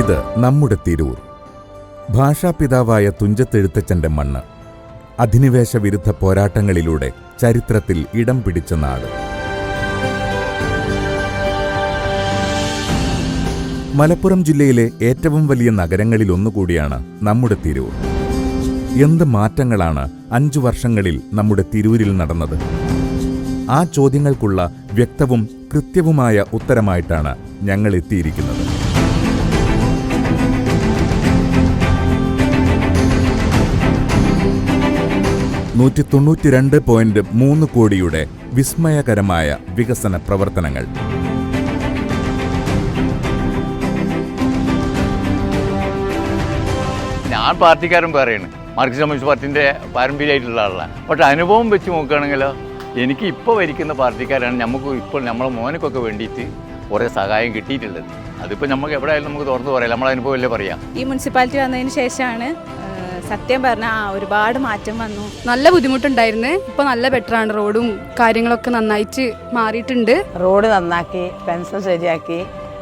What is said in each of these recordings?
ഇത് നമ്മുടെ തിരൂർ. ഭാഷാപിതാവായ തുഞ്ചത്തെഴുത്തച്ഛന്റെ മണ്ണ്. അധിനിവേശ വിരുദ്ധ പോരാട്ടങ്ങളിലൂടെ ചരിത്രത്തിൽ ഇടം പിടിച്ച നാട്. മലപ്പുറം ജില്ലയിലെ ഏറ്റവും വലിയ നഗരങ്ങളിൽ ഒന്നുകൂടിയാണ് നമ്മുടെ തിരൂർ. എന്ത് മാറ്റങ്ങളാണ് അഞ്ചു വർഷങ്ങളിൽ നമ്മുടെ തിരൂരിൽ നടന്നത്? ആ ചോദ്യങ്ങൾക്കുള്ള വ്യക്തവും കൃത്യവുമായ ഉത്തരമായിട്ടാണ് ഞങ്ങൾ എത്തിയിരിക്കുന്നത്. നൂറ്റി തൊണ്ണൂറ്റിരണ്ട് പോയിന്റ് മൂന്ന് കോടിയുടെ വിസ്മയകരമായ വികസന പ്രവർത്തനങ്ങൾ. ഞാൻ പാർട്ടിക്കാരൻ പറയുന്നത് മാർക്സിസ്റ്റ് കമ്മ്യൂണിസ്റ്റ് പാർട്ടിന്റെ പാരമ്പര്യമായിട്ടുള്ള ആളാണ് പക്ഷെ അനുഭവം വെച്ച് നോക്കുകയാണെങ്കിലോ എനിക്ക് ഇപ്പോൾ ഭരിക്കുന്ന പാർട്ടിക്കാരാണ് നമുക്ക് ഇപ്പോൾ നമ്മളെ മോനക്കൊക്കെ വേണ്ടിയിട്ട് കുറേ സഹായം കിട്ടിയിട്ടുള്ളത്. അതിപ്പോൾ നമുക്ക് എവിടെ ആയാലും നമുക്ക് തുറന്നു പറയാം. നമ്മളെ അനുഭവം അല്ലേ പറയാം? ഈ മുനിസിപ്പാലിറ്റി വന്നതിന് ശേഷമാണ് സത്യം പറഞ്ഞാൽ ആ ഒരുപാട് മാറ്റം വന്നു. നല്ല ബുദ്ധിമുട്ടുണ്ടായിരുന്നു. ഇപ്പൊ നല്ല ബെറ്റർ ആണ്. റോഡും കാര്യങ്ങളൊക്കെ നന്നായിട്ട് മാറിയിട്ടുണ്ട്. റോഡ് നന്നാക്കി പെൻഷൻ ശരിയാക്കി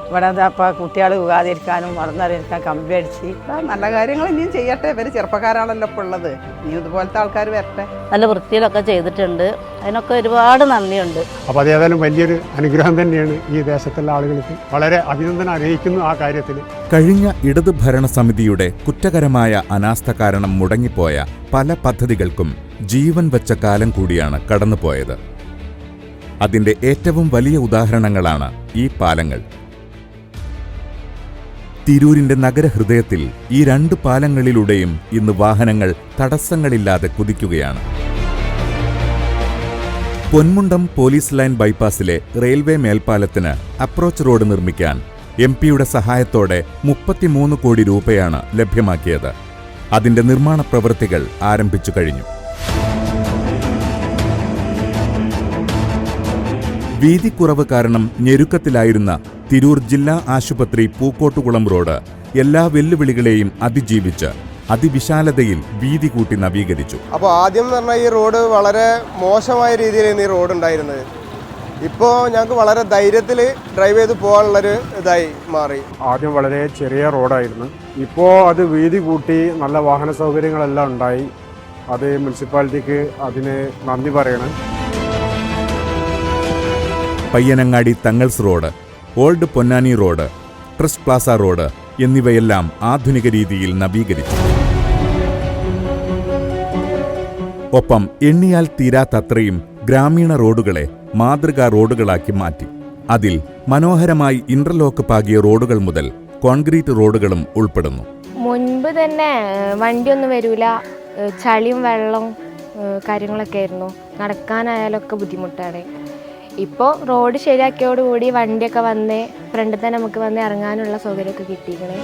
ഇവിടെ അപ്പോൾ കുട്ടികൾ ഉകാതിരിക്കാനും മറന്നറിയിരിക്കാൻ കമ്പി അടിച്ച്. നല്ല കാര്യങ്ങൾ ഇനിയും ചെയ്യട്ടെ. ഇവർ ചെറുപ്പക്കാരാണല്ലോ ഇപ്പോൾ ഉള്ളത്. ഇനി ഇതുപോലത്തെ ആൾക്കാർ വരട്ടെ. നല്ല വൃത്തിയിലൊക്കെ ചെയ്തിട്ടുണ്ട്. അതിനൊക്കെ ഒരുപാട് നന്ദിയുണ്ട്. അപ്പോൾ അത് ഏതായാലും വലിയൊരു അനുഗ്രഹം തന്നെയാണ് ഈ ദേശത്തുള്ള ആളുകൾക്ക്. വളരെ അഭിനന്ദനം അറിയിക്കുന്നു ആ കാര്യത്തിൽ കഴിഞ്ഞ ഇടതു ഭരണസമിതിയുടെ കുറ്റകരമായ അനാസ്ഥ കാരണം മുടങ്ങിപ്പോയ പല പദ്ധതികൾക്കും ജീവൻ വച്ച കാലം കൂടിയാണ് കടന്നുപോയത്. അതിന്റെ ഏറ്റവും വലിയ ഉദാഹരണങ്ങളാണ് ഈ പാലങ്ങൾ. തിരൂരിന്റെ നഗരഹൃദയത്തിൽ ഈ രണ്ട് പാലങ്ങളിലൂടെയും ഇന്ന് വാഹനങ്ങൾ തടസ്സങ്ങളില്ലാതെ കുതിക്കുകയാണ്. പൊന്മുണ്ടം പോലീസ് ലൈൻ ബൈപ്പാസിലെ റെയിൽവേ മേൽപ്പാലത്തിന് അപ്രോച്ച് റോഡ് നിർമ്മിക്കാൻ എം പിയുടെ സഹായത്തോടെ മുപ്പത്തിമൂന്ന് കോടി രൂപയാണ് ലഭ്യമാക്കിയത്. അതിന്റെ നിർമ്മാണ പ്രവൃത്തികൾ ആരംഭിച്ചു കഴിഞ്ഞു. വീതിക്കുറവ് കാരണം ഞെരുക്കത്തിലായിരുന്ന തിരൂർ ജില്ലാ ആശുപത്രി പൂക്കോട്ടുകുളം റോഡ് എല്ലാ വെല്ലുവിളികളെയും അതിജീവിച്ച് അതിവിശാലതയിൽ വീതി കൂട്ടി നവീകരിച്ചു. അപ്പോൾ ആദ്യം എന്ന് പറഞ്ഞാൽ ഈ റോഡ് വളരെ മോശമായ രീതിയിലായിരുന്നു ഈ റോഡ് ഉണ്ടായിരുന്നത്. ഇപ്പോൾ ഞങ്ങൾക്ക് വളരെ ധൈര്യത്തിൽ ഡ്രൈവ് ചെയ്ത് പോകാനുള്ളൊരു ഇതായി മാറി. ആദ്യം വളരെ ചെറിയ റോഡായിരുന്നു. ഇപ്പോൾ അത് വീതി കൂട്ടി നല്ല വാഹന സൗകര്യങ്ങളെല്ലാം ഉണ്ടായി. അത് മുനിസിപ്പാലിറ്റിക്ക് അതിന് നന്ദി പറയണം. Payyanangadi Thangals road old Ponnani road trust plaza road എന്നിവയെല്ലാം ആധുനിക രീതിയിൽ നവീകരിച്ചു. ഒപ്പം എണ്ണിയാൽ തീരാത്തത്രയും ഗ്രാമീണ റോഡുകളെ മാതൃകാ റോഡുകളാക്കി മാറ്റി. അതിൽ മനോഹരമായി ഇന്റർലോക്ക് പാകിയ റോഡുകൾ മുതൽ കോൺക്രീറ്റ് റോഡുകളും ഉൾപ്പെടുന്നു. മുൻപ് തന്നെ വണ്ടിയൊന്നും വരൂല. ചളിയും വെള്ളം കാര്യങ്ങളൊക്കെ ആയിരുന്നു. നടക്കാനായാലൊക്കെ ബുദ്ധിമുട്ടാണ്. ഇപ്പോൾ റോഡ് ശരിയാക്കിയോടുകൂടി വണ്ടിയൊക്കെ വന്ന് ഫ്രണ്ടിൽ തന്നെ നമുക്ക് വന്ന് ഇറങ്ങാനുള്ള സൗകര്യമൊക്കെ കിട്ടിയിരിക്കണേ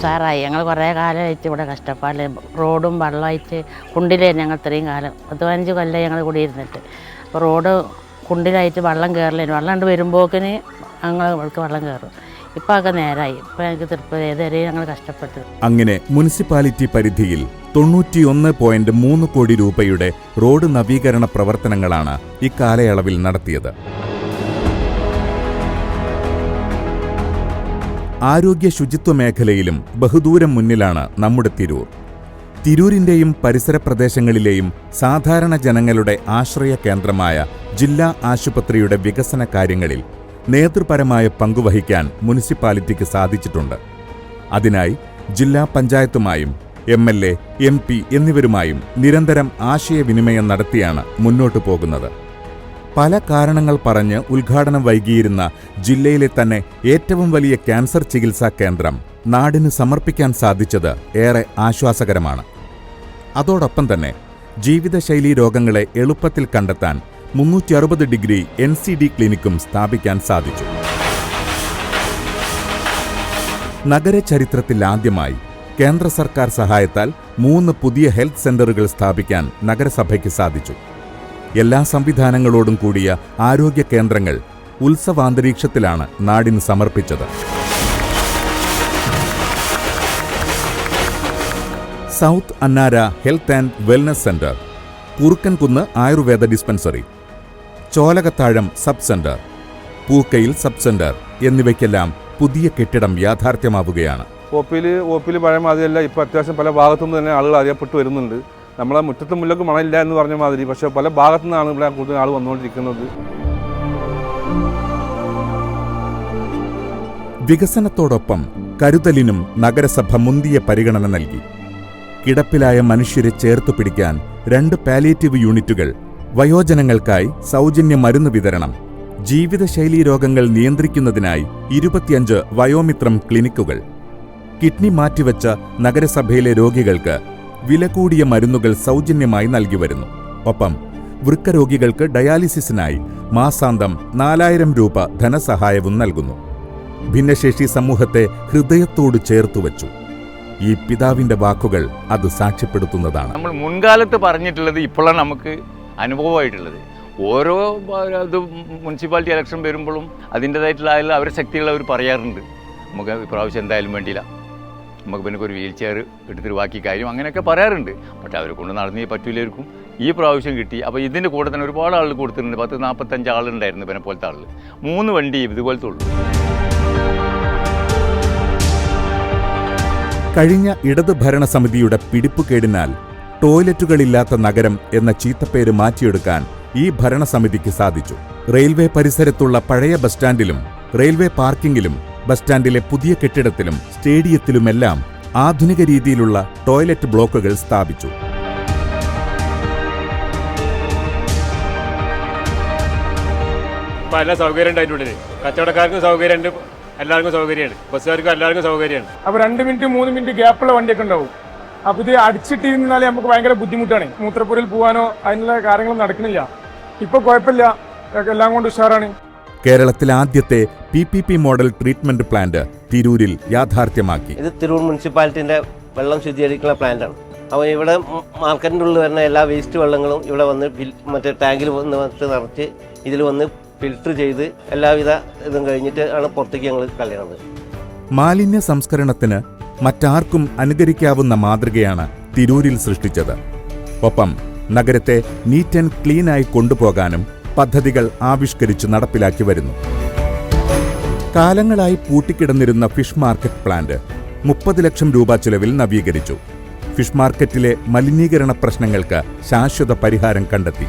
സാറായി ഞങ്ങൾ കുറേ കാലമായിട്ട് ഇവിടെ കഷ്ടപ്പാടിൽ റോഡും വെള്ളമായിട്ട് കുണ്ടിലേ ഞങ്ങൾ ഇത്രയും കാലം. പത്ത് പതിനഞ്ച് കൊല്ലം ഞങ്ങൾ കൂടി കൂടിയിരുന്നിട്ട് അപ്പോൾ റോഡ് കുണ്ടിലായിട്ട് വെള്ളം കയറില്ല വെള്ളം കണ്ട് വരുമ്പോക്കിന് ഞങ്ങൾ ഇവിടേക്ക് വെള്ളം കയറും ഇപ്പോൾ ഒക്കെ നേരായി ഇപ്പോൾ ഞങ്ങൾക്ക് തൃപ്തി ഞങ്ങൾ കഷ്ടപ്പെട്ടു അങ്ങനെ മുനിസിപ്പാലിറ്റി പരിധിയിൽ തൊണ്ണൂറ്റിയൊന്ന് പോയിന്റ് മൂന്ന് കോടി രൂപയുടെ റോഡ് നവീകരണ പ്രവർത്തനങ്ങളാണ് ഇക്കാലയളവിൽ നടത്തിയത്. ആരോഗ്യ ശുചിത്വ മേഖലയിലും ബഹുദൂരം മുന്നിലാണ് നമ്മുടെ തിരൂർ. തിരൂരിന്റെയും പരിസര പ്രദേശങ്ങളിലെയും സാധാരണ ജനങ്ങളുടെ ആശ്രയ കേന്ദ്രമായ ജില്ലാ ആശുപത്രിയുടെ വികസന കാര്യങ്ങളിൽ നേതൃപരമായ പങ്കുവഹിക്കാൻ മുനിസിപ്പാലിറ്റിക്ക് സാധിച്ചിട്ടുണ്ട്. അതിനായി ജില്ലാ പഞ്ചായത്തുമായും M L A M P എന്നിവരുമായും നിരന്തരം ആശയവിനിമയം നടത്തിയാണ് മുന്നോട്ടു പോകുന്നത്. പല കാരണങ്ങൾ പറഞ്ഞ് ഉദ്ഘാടനം വൈകിയിരുന്ന ജില്ലയിലെ തന്നെ ഏറ്റവും വലിയ ക്യാൻസർ ചികിത്സാ കേന്ദ്രം നാടിന് സമർപ്പിക്കാൻ സാധിച്ചത് ഏറെ ആശ്വാസകരമാണ്. അതോടൊപ്പം തന്നെ ജീവിതശൈലീ രോഗങ്ങളെ എളുപ്പത്തിൽ കണ്ടെത്താൻ മുന്നൂറ്റി അറുപത് ഡിഗ്രി എൻ സി ഡി ക്ലിനിക്കും സ്ഥാപിക്കാൻ സാധിച്ചു. നഗരചരിത്രത്തിൽ ആദ്യമായി കേന്ദ്ര സർക്കാർ സഹായത്താൽ മൂന്ന് പുതിയ ഹെൽത്ത് സെന്ററുകൾ സ്ഥാപിക്കാൻ നഗരസഭയ്ക്ക് സാധിച്ചു. എല്ലാ സംവിധാനങ്ങളോടും കൂടിയ ആരോഗ്യ കേന്ദ്രങ്ങൾ ഉത്സവാന്തരീക്ഷത്തിലാണ് നാടിന് സമർപ്പിച്ചത്. South Annara health and wellness centre Kurukkankunnu ayurveda dispensary Cholakathazham sub centre. Pookkayil sub centre എന്നിവയ്ക്കെല്ലാം പുതിയ കെട്ടിടം യാഥാർത്ഥ്യമാവുകയാണ്. ഒ ഓപ്പിൽ പഴയ മാതിരിയല്ല. ഇപ്പോൾ അത്യാവശ്യം പല ഭാഗത്തുനിന്ന് തന്നെ ആളുകൾ അറിയപ്പെട്ടു വരുന്നുണ്ട്. നമ്മളെ മുറ്റത്ത് മുല്ലക്ക് മണമില്ല എന്ന് പറഞ്ഞ മാതിരി പക്ഷേ പല ഭാഗത്തു നിന്നാണ് ഇവിടെ കൂടുതൽ ആൾ വന്നുകൊണ്ടിരിക്കുന്നത്. വികസനത്തോടൊപ്പം കരുതലിനും നഗരസഭ മുന്തിയ പരിഗണന നൽകി. കിടപ്പിലായ മനുഷ്യരെ ചേർത്തു പിടിക്കാൻ രണ്ട് പാലിയേറ്റീവ് യൂണിറ്റുകൾ വയോജനങ്ങൾക്കായി സൗജന്യ മരുന്ന് വിതരണം. ജീവിതശൈലി രോഗങ്ങൾ നിയന്ത്രിക്കുന്നതിനായി ഇരുപത്തിയഞ്ച് വയോമിത്രം ക്ലിനിക്കുകൾ. കിഡ്നി മാറ്റിവെച്ച നഗരസഭയിലെ രോഗികൾക്ക് വില കൂടിയ മരുന്നുകൾ സൗജന്യമായി നൽകി വരുന്നു ഒപ്പം വൃക്കരോഗികൾക്ക് ഡയാലിസിസിനായി മാസാന്തം നാലായിരം രൂപ ധനസഹായവും നൽകുന്നു. ഭിന്നശേഷി സമൂഹത്തെ ഹൃദയത്തോട് ചേർത്തുവച്ചു ഈ പിതാവിന്റെ വാക്കുകൾ അത് സാക്ഷ്യപ്പെടുത്തുന്നതാണ്. നമ്മൾ മുൻകാലത്ത് പറഞ്ഞിട്ടുള്ളത് ഇപ്പോഴാണ് നമുക്ക് അനുഭവമായിട്ടുള്ളത്. ഓരോ ഇത് മുനിസിപ്പാലിറ്റി ഇലക്ഷൻ വരുമ്പോഴും അതിന്റെതായിട്ടുള്ള ആയാലും അവരുടെ ശക്തികൾ അവർ പറയാറുണ്ട്. നമുക്ക് ഇപ്രാവശ്യം എന്തായാലും വേണ്ടിയില്ല. നമുക്ക് പിന്നെ ഒരു വീൽ ചെയർ എടുത്തിട്ട് ബാക്കി കാര്യം അങ്ങനെയൊക്കെ പറയാറുണ്ട്. പക്ഷേ അവരെ കൊണ്ട് നടന്നേ പറ്റൂലായിരിക്കും. ഈ പ്രാവശ്യം കിട്ടി. അപ്പോൾ ഇതിന്റെ കൂടെ തന്നെ ഒരുപാട് ആൾ കൊടുത്തിട്ടുണ്ട്. പത്ത് നാൽപ്പത്തഞ്ച് ആളുണ്ടായിരുന്നു പിന്നെ പോലത്തെ ആൾ മൂന്ന് വണ്ടി ഇതുപോലത്തെ ഉള്ളൂ. കഴിഞ്ഞ ഇടത് ഭരണസമിതിയുടെ പിടിപ്പുകേടിനാൽ ടോയ്ലറ്റുകളില്ലാത്ത നഗരം എന്ന ചീത്തപ്പേര് മാറ്റിയെടുക്കാൻ ഈ ഭരണസമിതിക്ക് സാധിച്ചു. റെയിൽവേ പരിസരത്തുള്ള പഴയ ബസ് സ്റ്റാൻഡിലും റെയിൽവേ പാർക്കിംഗിലും ബസ് സ്റ്റാൻഡിലെ പുതിയ കെട്ടിടത്തിലും സ്റ്റേഡിയത്തിലുമെല്ലാം ആധുനിക രീതിയിലുള്ള ടോയ്ലറ്റ് ബ്ലോക്കുകൾ സ്ഥാപിച്ചു. ഇപ്പോൾ എല്ലാ സൗകര്യം ഉണ്ട് അതിന്റെ ഉള്ളിൽ കച്ചവടക്കാർക്കും സൗകര്യമുണ്ട് എല്ലാവർക്കും സൗകര്യമാണ്. ബസ്സുകാർക്കും എല്ലാവർക്കും സൗകര്യമാണ്. അപ്പോൾ രണ്ട് മിനിറ്റ് മൂന്ന് മിനിറ്റ് ഗ്യാപ്പുള്ള വണ്ടിയൊക്കെ ഉണ്ടാവും. അപ്പോൾ ഇത് അടിച്ചിട്ടിരുന്നാലേ നമുക്ക് ഭയങ്കര ബുദ്ധിമുട്ടാണ്. മൂത്രപ്പുരയിൽ പോകാനോ അതിനുള്ള കാര്യങ്ങൾ നടക്കുന്നില്ല ഇപ്പോൾ കുഴപ്പമില്ല. എല്ലാം കൊണ്ട് ഉഷാറാണ്. കേരളത്തിലെ ആദ്യത്തെ P P P model treatment plant തിരൂരിൽ യാഥാർത്ഥ്യമാക്കി. ഇത് തിരൂർ മുനിസിപ്പാലിറ്റിന്റെ വെള്ളം ശുദ്ധീകരിക്കുന്ന പ്ലാന്റാണ്. അപ്പോൾ ഇവിടെ മാർക്കറ്റിന്റെ ഉള്ളിൽ വരുന്ന എല്ലാ വേസ്റ്റ് വെള്ളങ്ങളും ഇവിടെ വന്ന് മറ്റേ ടാങ്കിൽ വന്ന് വന്നിട്ട് നിറച്ച് ഇതിൽ വന്ന് ഫിൽട്ടർ ചെയ്ത് എല്ലാവിധ ഇതും കഴിഞ്ഞിട്ട് ആണ് പുറത്തേക്ക് ഞങ്ങൾ കളയണത്. മാലിന്യ സംസ്കരണത്തിന് മറ്റാർക്കും അനുകരിക്കാവുന്ന മാതൃകയാണ് തിരൂരിൽ സൃഷ്ടിച്ചത്. ഒപ്പം നഗരത്തെ നീറ്റ് ആൻഡ് ക്ലീനായി കൊണ്ടുപോകാനും പദ്ധതികൾ ആവിഷ്കരിച്ച് നടപ്പിലാക്കി വരുന്നു. കാലങ്ങളായി പൂട്ടിക്കിടന്നിരുന്ന ഫിഷ് മാർക്കറ്റ് പ്ലാന്റ് മുപ്പത് ലക്ഷം രൂപ ചിലവിൽ നവീകരിച്ചു. ഫിഷ് മാർക്കറ്റിലെ മലിനീകരണ പ്രശ്നങ്ങൾക്ക് ശാശ്വത പരിഹാരം കണ്ടെത്തി.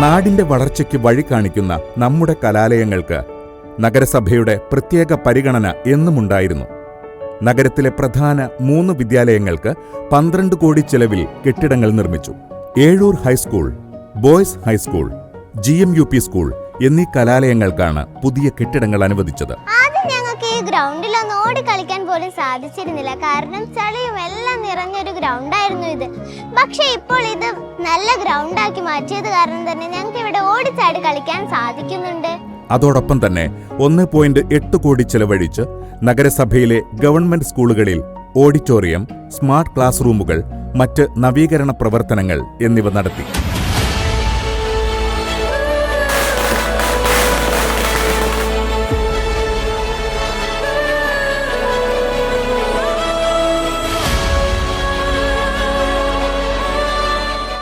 നാടിന്റെ വളർച്ചയ്ക്ക് വഴി കാണിക്കുന്ന നമ്മുടെ കലാലയങ്ങൾക്ക് നഗരസഭയുടെ പ്രത്യേക പരിഗണന എന്നുമുണ്ടായിരുന്നു. നഗരത്തിലെ പ്രധാന മൂന്ന് വിദ്യാലയങ്ങൾക്ക് പന്ത്രണ്ട് കോടി ചെലവിൽ കെട്ടിടങ്ങൾ നിർമ്മിച്ചു. Ezhur high school boys high school G M U P school എന്നീ കലാലയങ്ങൾക്കാണ് പുതിയ കെട്ടിടങ്ങൾ അനുവദിച്ചത്. ഗ്രൗണ്ടിലൊന്ന് ഓടി കളിക്കാൻ പോലും സാധിച്ചിരുന്നില്ല. കാരണം ചളിയും എല്ലാം നിറഞ്ഞൊരു ഗ്രൗണ്ടായിരുന്നു ഇത്. പക്ഷെ ഇപ്പോൾ ഇത് നല്ല ഗ്രൗണ്ടാക്കി മാറ്റിയത് കാരണം തന്നെ ഞങ്ങൾക്ക് ഇവിടെ ഓടിച്ചാടി കളിക്കാൻ സാധിക്കുന്നുണ്ട്. അതോടൊപ്പം തന്നെ ഒന്ന് പോയിന്റ് എട്ട് കോടി ചെലവഴിച്ച് നഗരസഭയിലെ ഗവൺമെന്റ് സ്കൂളുകളിൽ ഓഡിറ്റോറിയം സ്മാർട്ട് ക്ലാസ് റൂമുകൾ മറ്റ് നവീകരണ പ്രവർത്തനങ്ങൾ എന്നിവ നടത്തി.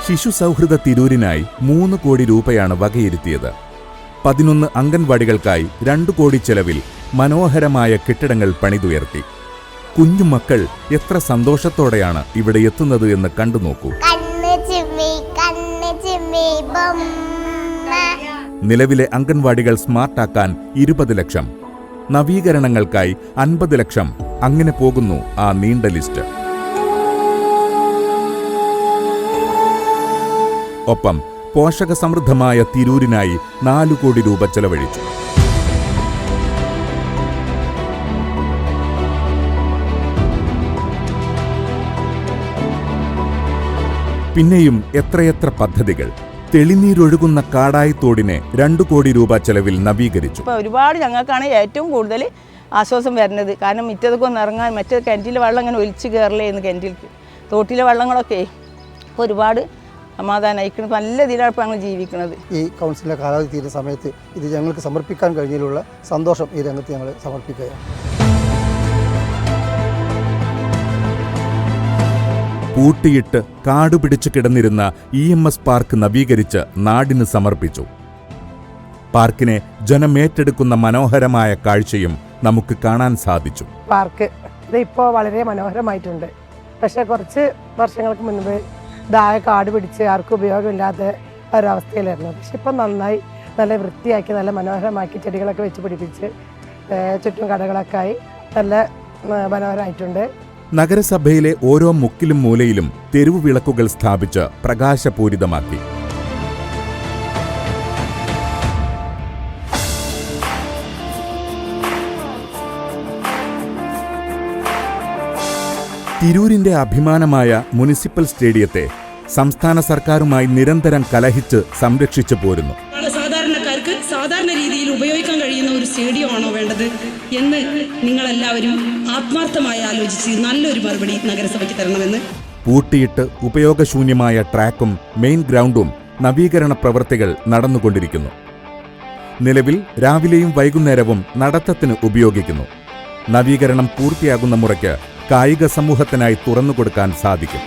ശിശു സൗഹൃദ തിരൂരിനായി മൂന്ന് കോടി രൂപയാണ് വകയിരുത്തിയത്. പതിനൊന്ന് അംഗൻവാടികൾക്കായി രണ്ടു കോടി ചെലവിൽ മനോഹരമായ കെട്ടിടങ്ങൾ പണിതുയർത്തി. കുഞ്ഞുമക്കൾ എത്ര സന്തോഷത്തോടെയാണ് ഇവിടെ എത്തുന്നത് എന്ന് കണ്ടു നോക്കൂ. നിലവിലെ അംഗൻവാടികൾ സ്മാർട്ടാക്കാൻ ഇരുപത് ലക്ഷം. നവീകരണങ്ങൾക്കായി അൻപത് ലക്ഷം. അങ്ങനെ പോകുന്നു ആ നീണ്ട ലിസ്റ്റ്. ഒപ്പം പോഷകസമൃദ്ധമായ തിരൂരിനായി നാലു കോടി രൂപ ചെലവഴിച്ചു. പിന്നെയും എത്രയെത്ര പദ്ധതികൾ. തെളിനീരൊഴുകുന്ന കാടായി തോടിനെ രണ്ടു കോടി രൂപ ചെലവിൽ നവീകരിച്ചു. ഒരുപാട് ഞങ്ങൾക്കാണ് ഏറ്റവും കൂടുതൽ ആശ്വാസം വരുന്നത്. കാരണം മിറ്റതൊക്കെ ഒന്ന് ഇറങ്ങാൻ മറ്റേ കിണറ്റിലെ വെള്ളം ഇങ്ങനെ ഒലിച്ച് എന്ന് കിണറ്റിലേക്ക് തോട്ടിലെ വെള്ളങ്ങളൊക്കെ ഒരുപാട് സമാധാനമായിക്കണം നല്ല ഇതിലാണ് ഇപ്പോൾ ഞങ്ങൾ ജീവിക്കുന്നത്. ഈ കൗൺസിലിന്റെ കാലാവധി തീരുന്ന സമയത്ത് ഇത് ഞങ്ങൾക്ക് സമർപ്പിക്കാൻ കഴിഞ്ഞതിലുള്ള സന്തോഷം ഈ രംഗത്ത് ഞങ്ങൾ സമർപ്പിക്കുകയാണ്. പൂട്ടിയിട്ട് കാടുപിടിച്ചു കിടന്നിരുന്ന ഇ എം എസ് പാർക്ക് നവീകരിച്ച് നാടിന് സമർപ്പിച്ചു. പാർക്കിനെ ജനമേറ്റെടുക്കുന്ന മനോഹരമായ കാഴ്ചയും നമുക്ക് കാണാൻ സാധിച്ചു. പാർക്ക് ഇത് ഇപ്പോൾ വളരെ മനോഹരമായിട്ടുണ്ട്. പക്ഷേ കുറച്ച് വർഷങ്ങൾക്ക് മുൻപ് ഇതായ കാട് പിടിച്ച് ആർക്കും ഉപയോഗമില്ലാത്ത ഒരവസ്ഥയിലായിരുന്നു. പക്ഷെ ഇപ്പം നന്നായി നല്ല വൃത്തിയാക്കി നല്ല മനോഹരമാക്കി ചെടികളൊക്കെ വെച്ച് പിടിപ്പിച്ച് ചുറ്റും കടകളൊക്കെ ആയി നല്ല മനോഹരമായിട്ടുണ്ട്. നഗരസഭയിലെ ഓരോ മുക്കിലും മൂലയിലും തെരുവു വിളക്കുകൾ സ്ഥാപിച്ച് പ്രകാശപൂരിതമാക്കി. തിരൂരിന്റെ അഭിമാനമായ മുനിസിപ്പൽ സ്റ്റേഡിയത്തെ സംസ്ഥാന സർക്കാരുമായി നിരന്തരം കലഹിച്ച് സംരക്ഷിച്ചു പോരുന്നു. സാധാരണക്കാർക്ക് സാധാരണ രീതിയിൽ ഉപയോഗിക്കാൻ കഴിയുന്ന ഒരു സ്റ്റേഡിയം ആണോ വേണ്ടത് എന്ന് നിങ്ങളെല്ലാവരും ആത്മാർത്ഥമായി ആലോചിച്ച് നല്ലൊരു മറുപടി നഗരസഭയ്ക്ക് തരണമെന്ന്. പൂട്ടിയിട്ട് ഉപയോഗശൂന്യമായ ട്രാക്കും മെയിൻ ഗ്രൗണ്ടും നവീകരണ പ്രവൃത്തികൾ നടന്നുകൊണ്ടിരിക്കുന്നു. നിലവിൽ രാവിലെയും വൈകുന്നേരവും നടത്തത്തിന് ഉപയോഗിക്കുന്നു. നവീകരണം പൂർത്തിയാകുന്ന മുറയ്ക്ക് കായിക സമൂഹത്തിനായി തുറന്നുകൊടുക്കാൻ സാധിക്കും.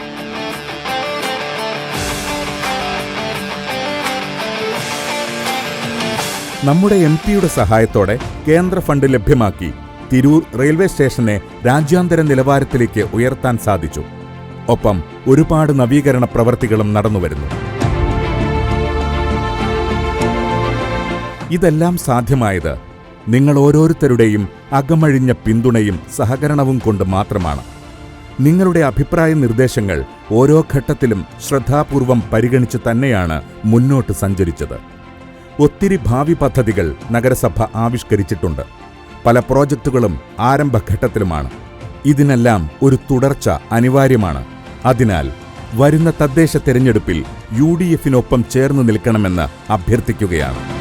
നമ്മുടെ എം പിയുടെ സഹായത്തോടെ കേന്ദ്ര ഫണ്ട് ലഭ്യമാക്കി തിരൂർ റെയിൽവേ സ്റ്റേഷനെ രാജ്യാന്തര നിലവാരത്തിലേക്ക് ഉയർത്താൻ സാധിച്ചു. ഒപ്പം ഒരുപാട് നവീകരണ പ്രവൃത്തികളും നടന്നുവരുന്നു. ഇതെല്ലാം സാധ്യമായത് നിങ്ങൾ ഓരോരുത്തരുടെയും അകമഴിഞ്ഞ പിന്തുണയും സഹകരണവും കൊണ്ട് മാത്രമാണ്. നിങ്ങളുടെ അഭിപ്രായ നിർദ്ദേശങ്ങൾ ഓരോ ഘട്ടത്തിലും ശ്രദ്ധാപൂർവം പരിഗണിച്ച് തന്നെയാണ് മുന്നോട്ട് സഞ്ചരിച്ചത്. ഒത്തിരി ഭാവി പദ്ധതികൾ നഗരസഭ ആവിഷ്കരിച്ചിട്ടുണ്ട്. പല പ്രോജക്റ്റുകളും ആരംഭഘട്ടത്തിലുമാണ് ഇതിനെല്ലാം ഒരു തുടർച്ച അനിവാര്യമാണ്. അതിനാൽ വരുന്ന തദ്ദേശ തെരഞ്ഞെടുപ്പിൽ യു ഡി എഫിനൊപ്പം ചേർന്ന് നിൽക്കണമെന്ന് അഭ്യർത്ഥിക്കുകയാണ്.